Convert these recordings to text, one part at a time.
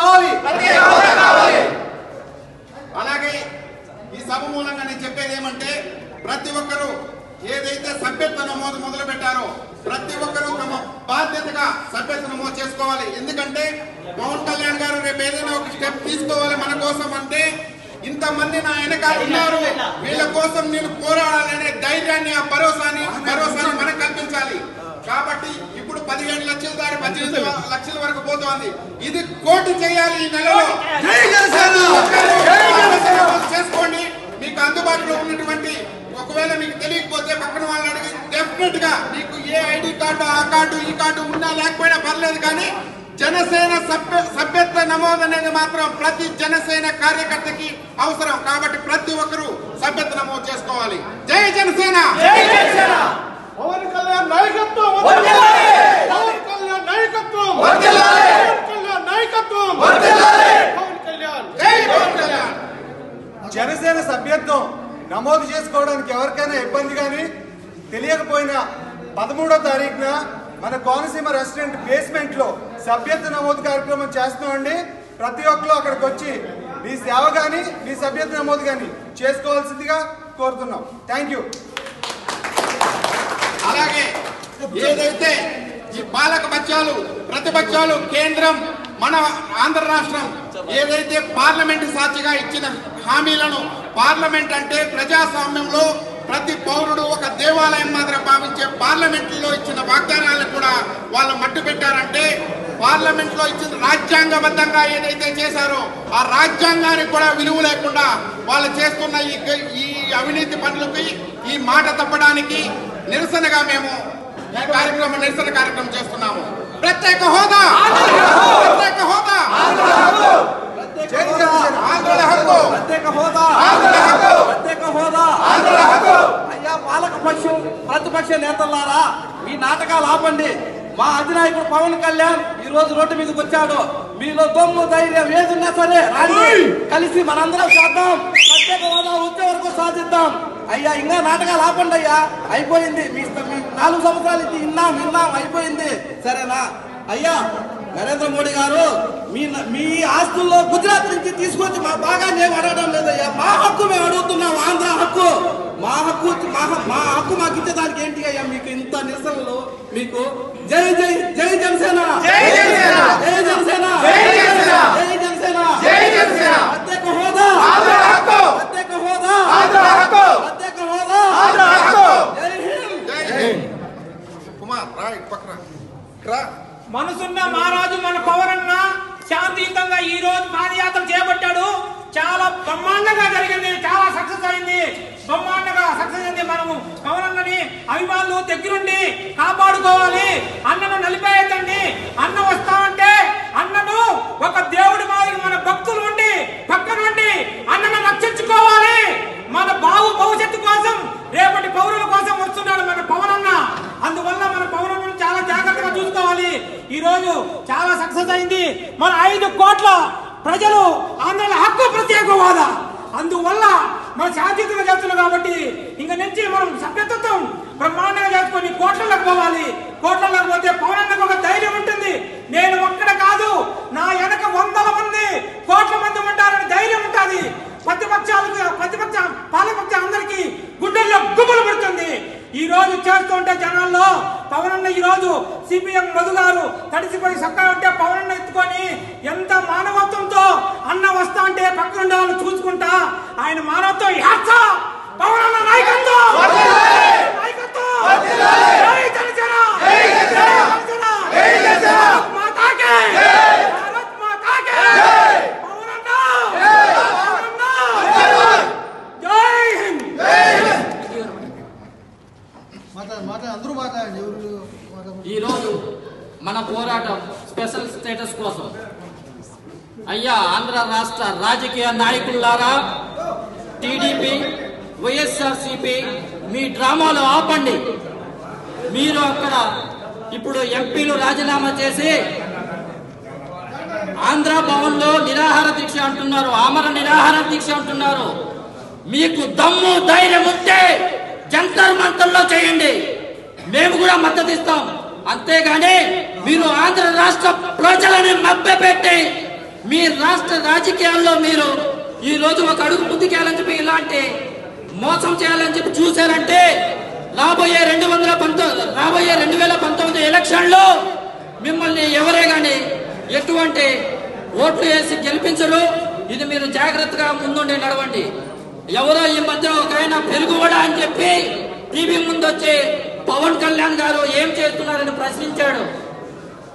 కావాలి. కావాలి. అలాగే ఈ సభ మూలంగా నేను చెప్పేది ఏమంటే ప్రతి ఒక్కరూ ఏదైతే సభ్యత్వ నమోదు మొదలు పెట్టారో ప్రతి ఒక్కరూ తమ బాధ్యతగా సభ్యత్వ నమోదు చేసుకోవాలి. ఎందుకంటే పవన్ కళ్యాణ్ గారు రేపు ఏదైనా ఒక స్టెప్ తీసుకోవాలి మన కోసం అంటే ఇంతమంది నా వెనకాల ఉన్నారు. వీళ్ళ కోసం నేను పోరాడాలనే ధైర్యాన్ని ఆ భరోసాని భరోసాని మనం కల్పించాలి. కాబట్టి ఇప్పుడు పదిహేడు లక్షల దాటి పద్దెనిమిది లక్షల వరకు పోతోంది ఇది కోటి చేయాలి ఈ నెలలో. చేసుకోండి. మీకు అందుబాటులో ఉన్నటువంటి ఒకవేళ మీకు తెలియకపోతే పక్కన వాళ్ళని అడిగి డెఫినెట్గా మీకు ఏ ఐడి కార్డు ఆ కార్డు ఈ కార్డు ఉన్నా లేకపోయినా పర్లేదు కానీ జనసేన సభ్య సభ్యత్వ నమోదు అనేది మాత్రం ప్రతి జనసేన కార్యకర్తకి అవసరం. కాబట్టి ప్రతి ఒక్కరూ సభ్యత్వ నమోదు చేసుకోవాలి. జై జనసేన! పవన్ కళ్యాణ్ నాయకత్వం పవన్ కళ్యాణ్ నాయకత్వం పవన్ కళ్యాణ్ నాయకత్వం పవన్ కళ్యాణ్ జై పవన్ కళ్యాణ్ జనసేన సభ్యత్వం నమోదు చేసుకోవడానికి ఎవరికైనా ఇబ్బంది కానీ తెలియకపోయినా పదమూడో తారీఖున మన కోనసీమ రెస్టారెంట్ బేస్మెంట్లో సభ్యత్వ నమోదు కార్యక్రమం చేస్తున్నామండి. ప్రతి ఒక్కరు అక్కడికి వచ్చి మీ సేవ కానీ మీ సభ్యత్వ నమోదు కానీ చేసుకోవాల్సిందిగా కోరుతున్నాం. థ్యాంక్ యూ అలాగే ఏదైతే ఈ పాలక పక్షాలు ప్రతిపక్షాలు కేంద్రం మన ఆంధ్ర రాష్ట్రం ఏదైతే పార్లమెంట్ సాక్షిగా ఇచ్చిన హామీలను పార్లమెంట్ అంటే ప్రజాస్వామ్యంలో ప్రతి పౌరుడు ఒక దేవాలయం మాత్రం భావించే పార్లమెంట్లో ఇచ్చిన వాగ్దానాలను కూడా వాళ్ళు మట్టు పెట్టారంటే పార్లమెంట్లో ఇచ్చిన రాజ్యాంగబద్ధంగా ఏదైతే చేశారో ఆ రాజ్యాంగానికి కూడా విలువ లేకుండా వాళ్ళు చేస్తున్న ఈ ఈ అవినీతి పనులకి ఈ మాట తప్పడానికి నిరసనగా మేము కార్యక్రమం నిరసన కార్యక్రమం చేస్తున్నాము. ప్రత్యేక హోదా! ప్రత్యేక హోదా! ఆంధ్రుల హక్కు. ప్రత్యేక హోదా. ఆంధ్రుల హక్కు. ప్రత్యేక హోదా. ఆంధ్రుల హక్కు. అయ్యా పాలక పక్షం ప్రతిపక్ష నేతలారా మీ నాటకాలు ఆపండి. మా అధినాయకుడు పవన్ కళ్యాణ్ ఈ రోజు రోడ్డు మీదకి వచ్చాడు. మీలో దొమ్ము ధైర్యం ఏదున్నా సరే రండి. కలిసి మనందరం చేద్దాం. ప్రత్యేక హోదా వచ్చే వరకు సాధిద్దాం. అయ్యా ఇంకా నాటకాలు ఆపండి అయ్యా. అయిపోయింది. మీ నాలుగు సంవత్సరాలు ఇది విన్నాం విన్నాం అయిపోయింది. సరేనా? అయ్యా నరేంద్ర మోడీ గారు మీ మీ ఆస్తుల్లో గుజరాత్ నుంచి తీసుకొచ్చి మా బాగా మేము అడగడం లేదయ్యా? మా హక్కు మేము అడుగుతున్నాం ఆంధ్ర హక్కు. మా హక్కు మా మా హక్కు మాకు ఇచ్చేదానికి ఏంటి అయ్యా? మీకు ఇంత నిరసనలు? మీకు జై జై జై జనసేన! జై జనసేన! జై జనసేన! జై జనసేన! జై జనసేన జై జనసేన! ప్రత్యేక హోదా ఆంధ్ర హక్కు! ప్రత్యేక హోదా ఆంధ్ర హక్కు! ప్రత్యేక హోదా ఆంధ్ర హక్కు! జై హింద్ జై హింద్. కుమార్ రా ఇటు పక్కన రా మనసున్న మహారాజు మన పవరన్న శాంతియుతంగా ఈ రోజు పాదయాత్ర చేపట్టాడు చాలా బ్రహ్మాండంగా జరిగింది చాలా సక్సెస్ అయింది బ్రహ్మాండంగా సక్సెస్ అయింది మనము పవరన్నని అభిమానులు దగ్గరుండి కాపాడుకోవాలి అన్నను నలిపేయద్దండి అన్న వస్తామంటే అన్నను ఒక దేవుడి మాదిరి మన భక్తులు ఉండి పక్కనుండి అన్నను రక్షించుకోవాలి మన బావు భవిష్యత్తు కోసం రేపటి పౌరుల కోసం వస్తున్నాడు మన పవనన్న అందువల్ల మన పౌరులను చాలా జాగ్రత్తగా చూసుకోవాలి ఈ రోజు చాలా సక్సెస్ అయింది మన ఐదు కోట్ల ప్రజలు ఆంధ్ర హక్కు ప్రత్యేక హోదా అందువల్ల మన శాంతియుతంగా చేస్తున్నాం కాబట్టి ఇంక నుంచి మనం సభ్యత్వం బ్రహ్మాండంగా చేసుకొని కోట్లలోకి పోవాలి. కోట్లలోకి పోతే పౌరానికి ఒక ధైర్యం ఉంటుంది. నేను ఒక్కడ కాదు నా వెనక వందల మంది కోట్ల మంది ఉంటారని ధైర్యం ఉంటుంది. ప్రతిపక్షాలకు ప్రతిపక్ష పాలపక్ష అందరికీ గుండెల్లో గుబులు పడుతుంది. ఈ రోజు చేస్తుంటే జనాల్లో పవనన్న ఈ రోజు సిపిఎం మధు గారు తడిసిపోయి సక్కా ఉంటే పవనన్న ఎత్తుకొని ఎంత మానవ అన్న వస్తా అంటే పక్కనుండే వాళ్ళు చూసుకుంటా ఆయన మానవత్వం హ్యాట్స్ ఆఫ్! పవనన్న నాయకత్వం అందరూ మాట్లాడండి ఎవరు మాట్లాడండి. ఈరోజు మన పోరాటం స్పెషల్ స్టేటస్ కోసం అయ్యా ఆంధ్ర రాష్ట్ర రాజకీయ నాయకులారా టీడీపీ వైఎస్ఆర్సీపీ మీ డ్రామాలు ఆపండి. మీరు అక్కడ ఇప్పుడు ఎంపీలు రాజీనామా చేసి ఆంధ్ర భవన్లో నిరాహార దీక్ష అంటున్నారు ఆమర నిరాహార దీక్ష అంటున్నారు. మీకు దమ్ము ధైర్యం ఉంటే జంతర్ మంతర్లో చేయండి. మేము కూడా మద్దతు ఇస్తాం అంతేగాని మీరు ఆంధ్ర రాష్ట్ర ప్రజలని మభ్యపెట్టి మీ రాష్ట్ర రాజకీయాల్లో మీరు ఈ రోజు ఒక అడుగు ముందుకేయాలని చెప్పి ఇలాంటి మోసం చేయాలని చెప్పి చూశారంటే రాబోయే రెండు వందల పంతొమ్మిది రాబోయే రెండు వేల పంతొమ్మిది ఎలక్షన్లో మిమ్మల్ని ఎవరే కానీ ఎటువంటి ఓట్లు వేసి గెలిపించరు. ఇది మీరు జాగ్రత్తగా ముందుండి నడవండి. ఎవరో ఈ మధ్య ఒక ఆయన పెరుగువడా అని చెప్పి టీవీ ముందు వచ్చి పవన్ కళ్యాణ్ గారు ఏం చేస్తున్నారని ప్రశ్నించాడు.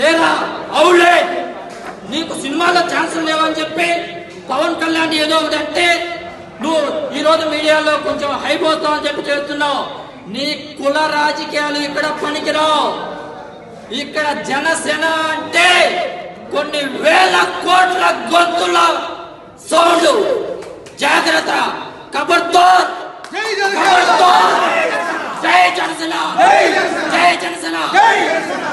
ఏరా అవులే! నీకు సినిమాలో ఛాన్సులు లేవని చెప్పి పవన్ కళ్యాణ్ ఏదో ఒకటి అంటే నువ్వు ఈ రోజు మీడియాలో కొంచెం హైప్ అవుతావు అని చెప్పి చేస్తున్నావు నీ కుల రాజకీయాలు ఇక్కడ పనికిరావు. ఇక్కడ జనసేన అంటే కొన్ని వేల కోట్ల గొంతుల సౌండ్. జాగ్రత్త. జనసేన! కబర్దోర్ జై జనసేన! జై జనసేన!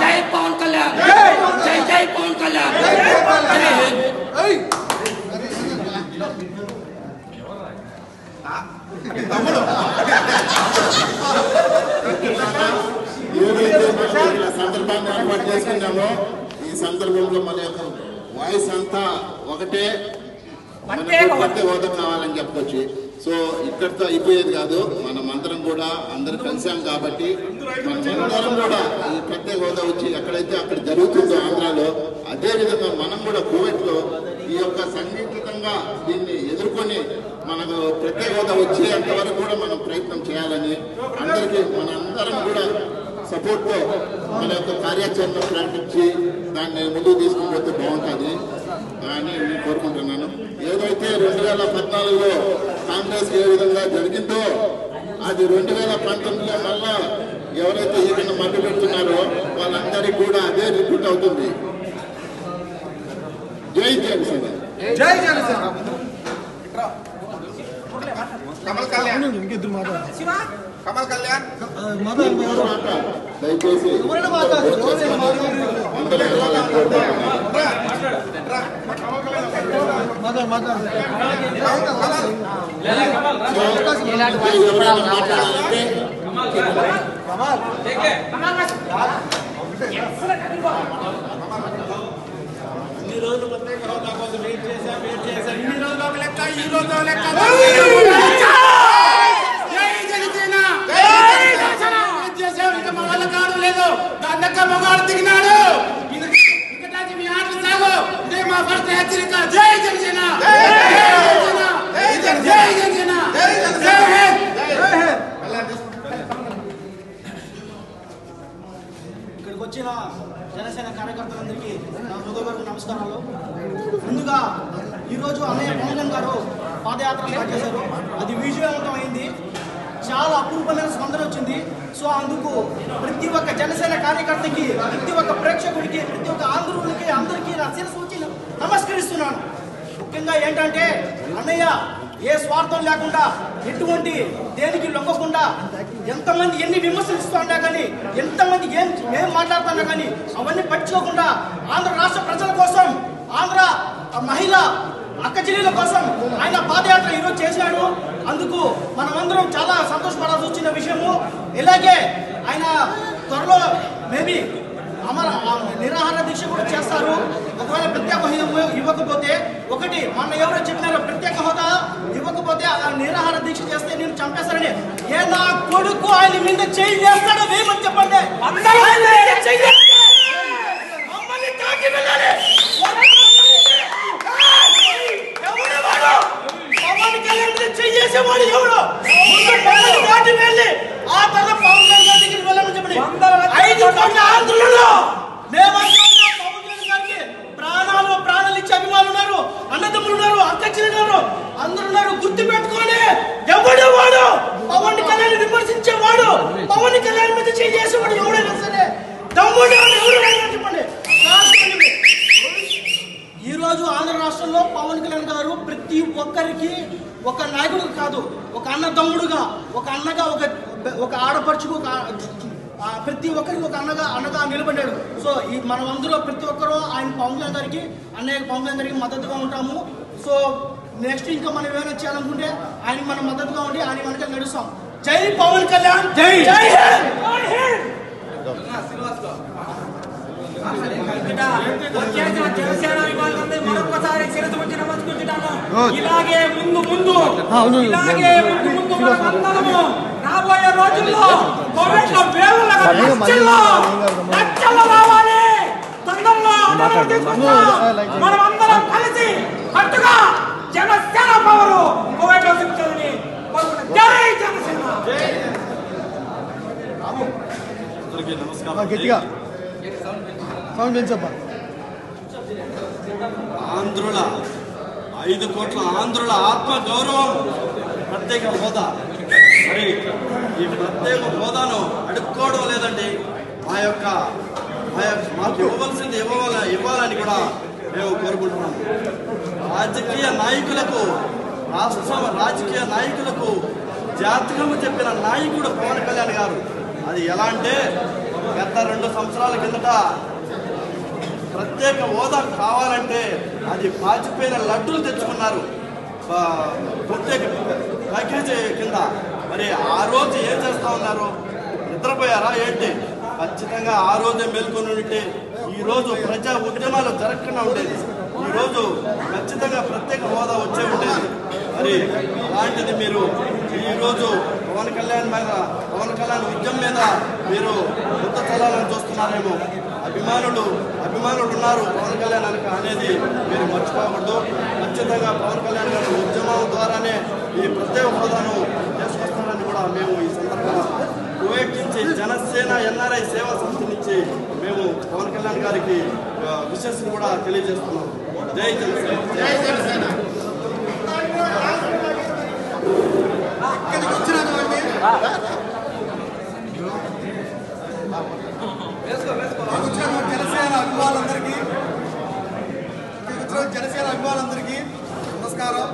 జై పవన్ కళ్యాణ్! జై జై పవన్ కళ్యాణ్! జై హింద్! ఏదైతే సందర్భాన్ని ఏర్పాటు చేసుకున్నామో ఈ సందర్భంలో మన యొక్క వాయిస్ అంతా ఒకటే మనకు కొత్త హోదా కావాలని చెప్పొచ్చు. సో ఇక్కడితో అయిపోయేది కాదు. మనం అందరం కూడా అందరు కలిసాం కాబట్టి మనం కూడా ఈ ప్రత్యేక హోదా వచ్చి ఎక్కడైతే అక్కడ జరుగుతుందో ఆంధ్రాలో అదేవిధంగా మనం కూడా కోవిడ్లో లో ఈ యొక్క సంఘటితంగా దీన్ని ఎదుర్కొని మనకు ప్రత్యేక హోదా వచ్చేంత వరకు కూడా మనం ప్రయత్నం చేయాలని అందరికీ మన అందరం కూడా సపోర్ట్తో మన యొక్క కార్యాచరణ ప్రకటించి దాన్ని ముందుకు తీసుకుని పోతే బాగుంటుంది అని నేను కోరుకుంటున్నాను. ఏదైతే రెండు వేల పద్నాలుగులో కాంగ్రెస్ ఏ విధంగా జరిగిందో అది రెండు వేల పంతొమ్మిదిలో మళ్ళా ఎవరైతే ఈయన మధ్య పెడుతున్నారో వాళ్ళందరికీ కూడా అదే రిపీట్ అవుతుంది. జై జనసేన. జై జనసేన. కమల్ కళ్యాణ్. కమల్ కళ్యాణ్. దయచేసి ఎవరైనా మాట్లాడండి లెక్క ఈ రోజు లెక్క కోరుకుంటున్నాను మాట్లాడండి మాట్లాడండి ఎవరైనా మాట్లాడాలంటే జై జనసేన జై జనసేన చేసాం ఇంకా మా వల్ల కాదు లేదు దాని దగ్గర మగాడు దిగినాడు ఇంకా మీ ఆటలు సాగు ఇదే మా ఫస్ట్ హెచ్చరిక జై జనసేన జై జనసేన జై జనసేన జై జనసేన ఇక్కడికి వచ్చిన జనసేన కార్యకర్తలందరికీ నా హృదయపూర్వక నమస్కారాలు. ముందుగా ఈరోజు అన్నయ్య పవన్ గారు పాదయాత్ర స్టార్ట్ చేశారు. అది విజయవంతం అయింది చాలా అపూర్వమైన స్పందన వచ్చింది. సో అందుకు ప్రతి ఒక్క జనసేన కార్యకర్తకి ప్రతి ఒక్క ప్రేక్షకుడికి ప్రతి ఒక్క ఆంధ్రుడికి అందరికీ నా శిరస్సు వచ్చి నమస్కరిస్తున్నాను. ముఖ్యంగా ఏంటంటే అన్నయ్య ఏ స్వార్థం లేకుండా ఎటువంటి దేనికి లొంగ ఎంతమంది ఎన్ని విమర్శిస్తున్నా కానీ ఎంతమంది ఏం ఏం మాట్లాడుతున్నా కానీ అవన్నీ పట్టించుకోకుండా ఆంధ్ర రాష్ట్ర ప్రజల కోసం ఆంధ్ర మహిళ అక్కచెల్లెల కోసం ఆయన పాదయాత్ర ఈరోజు చేశాడు. అందుకు మనమందరం చాలా సంతోషపడాల్సి వచ్చిన విషయము. ఇలాగే ఆయన త్వరలో మేబీ అమర నిరాహార దీక్ష కూడా చేస్తారు. ఒకవేళ ప్రత్యేక హోదా ఇవ్వకపోతే ఒకటి మొన్న ఎవరో చెప్పినారో ప్రత్యేక హోదా ఇవ్వకపోతే ఆ నిరాహార దీక్ష చేస్తే నేను చంపేస్తానని ఏ నా కొడుకు ఆయన మీద చేయి వేస్తాడో వేయమని చెప్పండి ఆయన మీద చెయ్యి వేస్తే మమ్మల్ని తాకి వెళ్ళాలి. ఎవడు వాడు? పవన్ కళ్యాణ్ మీద చెయ్యి వేసేవాడు ఎవడు? ముందు పవన్ దాటి వెళ్ళి, ఆ తర్వాత పవన్ కళ్యాణ్ దగ్గరికి వెళ్ళమని చెప్పండి. ఐదు ఆంధ్రులలో మేమంతా అన్నదమ్ములు ఉన్నారు అధ్యక్షులు ఉన్నారు గుర్తు పెట్టుకొని ఎవడు వాడు? పవన్ కళ్యాణ్ విమర్శించేవాడు. పవన్ కళ్యాణ్ మీద చేసేవాడు ఎవడైనా సరే. తమ్ముడు ఈ రోజు ఆంధ్ర రాష్ట్రంలో పవన్ కళ్యాణ్ గారు ప్రతి ఒక్కరికి ఒక నాయకుడు కాదు ఒక అన్న తమ్ముడుగా ఒక అన్నగా ఒక ఒక ఆడపడుచుకు ఒక ప్రతి ఒక్కరికి ఒక అన్నగా అన్నగా నిలబడ్డాడు. సో ఈ మనం అందరూ ప్రతి ఒక్కరూ ఆయన పవన్ కళ్యాణ్ గారికి అన్నయ్య పవన్ కళ్యాణ్ గారికి మద్దతుగా ఉంటాము. సో నెక్స్ట్ ఇంకా మనం ఏమైనా చేయాలనుకుంటే ఆయనకి మనం మద్దతుగా ఉండి ఆయన వెనక నడుస్తాం. జై పవన్ కళ్యాణ్! జై జై మరొకసారి శిరసు వచ్చి నమస్కరించుతాము ఇలాగే ముందు ముందు ఇలాగే ముందు ముందు రాబోయే రోజుల్లో కోవిడ్లో వేలలుగా లక్షల్లో లక్షల్లో రావాలి. తొందరలో ఆందోళన తీసుకుందాం. మనమందరం కలిసి కట్టుగా జనసేన పవరు కోవిడ్లో దించాలని కోరుకుంటున్నాం. జై జనసేన. ఆ, గట్టిగా. సౌండ్ పెంచబ్బా. ఆంధ్రుల ఐదు కోట్ల ఆంధ్రుల ఆత్మ గౌరవం ప్రత్యేక హోదా. మరి ఈ ప్రత్యేక హోదాను అడుక్కోవడం లేదండి. మా యొక్క మా యొక్క మాకు ఇవ్వవలసింది ఇవ్వాల ఇవ్వాలని కూడా మేము కోరుకుంటున్నాం. రాజకీయ నాయకులకు రాష్ట్ర రాజకీయ నాయకులకు జాతకము చెప్పిన నాయకుడు పవన్ కళ్యాణ్ గారు. అది ఎలా అంటే గత రెండు సంవత్సరాల కిందట ప్రత్యేక హోదా కావాలంటే అది పాచిపోయిన లడ్డూలు తెచ్చుకున్నారు. ప్రత్యేక ప్యాకేజీ కింద. మరి ఆ రోజు ఏం చేస్తా ఉన్నారు? నిద్రపోయారా ఏంటి? ఖచ్చితంగా ఆ రోజే మేల్కొని ఉంటే ఈ రోజు ప్రజా ఉద్యమాలు జరగకుండా ఉండేది. ఈ రోజు ఖచ్చితంగా ప్రత్యేక హోదా వచ్చే ఉండేది. మరి అలాంటిది మీరు ఈరోజు పవన్ కళ్యాణ్ మీద పవన్ కళ్యాణ్ ఉద్యమం మీద మీరు కొత్త చలాలను చూస్తున్నారేమో. అభిమానులు అభిమానులు ఉన్నారు పవన్ కళ్యాణ్ అనక అనేది మీరు మర్చిపోకూడదు. ఖచ్చితంగా పవన్ కళ్యాణ్ గారి ఉద్యమం ద్వారానే ఈ ప్రత్యేక హోదాను మేము ఈ సందర్భంగా కువైట్ నుంచి జనసేన ఎన్ఆర్ఐ సేవా సంస్థ నుంచి మేము పవన్ కళ్యాణ్ గారికి విషెస్ కూడా తెలియజేస్తున్నాం జై జనసేన. జై జనసేన. జనసేన అభిమానులందరికీ. జనసేన అభిమానులందరికీ నమస్కారం.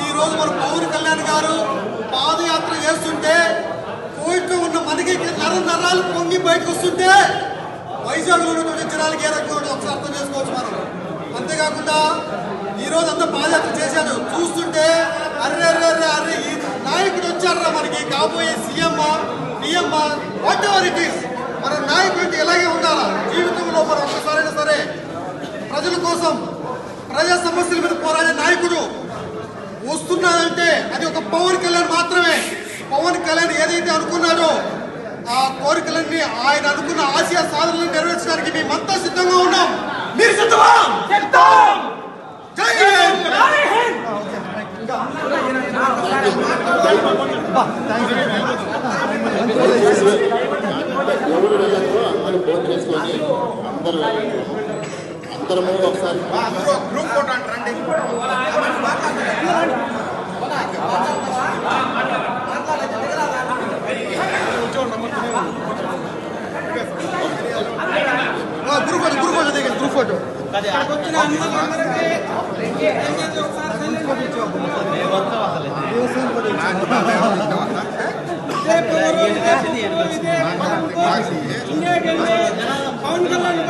ఈ రోజు మన పవన్ కళ్యాణ్ గారు చేస్తుంటే కోవిడ్లో ఉన్న మనకి నర నరాలు పొంగి బయటకు వస్తుంటే వైజాగ్లో ఉన్నటువంటి జనాలకి ఏ రకంగా ఒకసారి అర్థం చేసుకోవచ్చు మనం. అంతేకాకుండా ఈ రోజు అంతా పాదయాత్ర చేశాను చూస్తుంటే అర్రే అర్రే అర్రే అర్రే ఈ నాయకుడు వచ్చారా మనకి. కాబోయే CM PM whatever it is మన నాయకుడికి ఎలాగే ఉండాలా? జీవితంలో మనం ఒక్కసారైనా సరే ప్రజల కోసం ప్రజా సమస్యల మీద పోరాడే నాయకుడు వస్తున్నాడంటే అది ఒక పవన్ కళ్యాణ్ మాత్రమే. పవన్ కళ్యాణ్ ఏదైతే అనుకున్నాడో ఆ కోరికలన్నీ ఆయన అనుకున్న ఆశయ సాధనలు నెరవేర్చడానికి మేమంతా సిద్ధంగా ఉన్నాం మీరు సిద్ధమా జై హింద్! అందరూ అందరము ఒకసారి గ్రూప్ ఫోటో అంటారండి గ్రూప్ ఫోటో గ్రూప్ ఫోటో దిగండి గ్రూప్ ఫోటో పవన్ కళ్యాణ్